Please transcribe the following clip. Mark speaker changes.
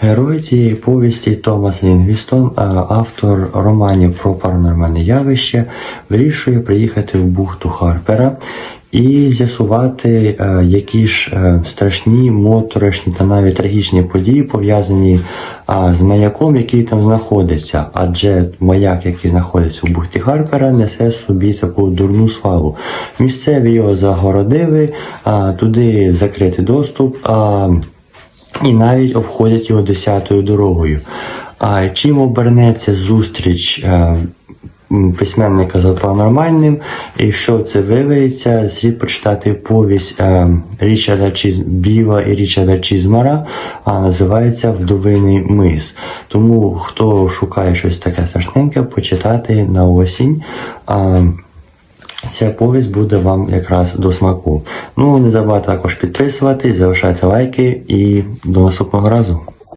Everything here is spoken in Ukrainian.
Speaker 1: Герой цієї повісті Томас Лінгвістон, автор романів про паранормальне явище, вирішує приїхати в бухту Харпера і з'ясувати, е, які ж е, страшні, моторошні та навіть трагічні події пов'язані з маяком, який там знаходиться. Адже маяк, який знаходиться у бухті Харпера, несе собі таку дурну славу. Місцеві його загородили, туди закритий доступ. І навіть обходять його десятою дорогою. А чим обернеться зустріч е, письменника за паранормальним, і що це виявиться, слід почитати повість е, Річарда Чіз... І Річарда Чізмара, а називається Вдовиний мис. Тому хто шукає щось таке страшненьке, почитати на осінь. А, Ця повість буде вам якраз до смаку. Ну, не забувайте також підписуватись, залишайте лайки і до наступного разу.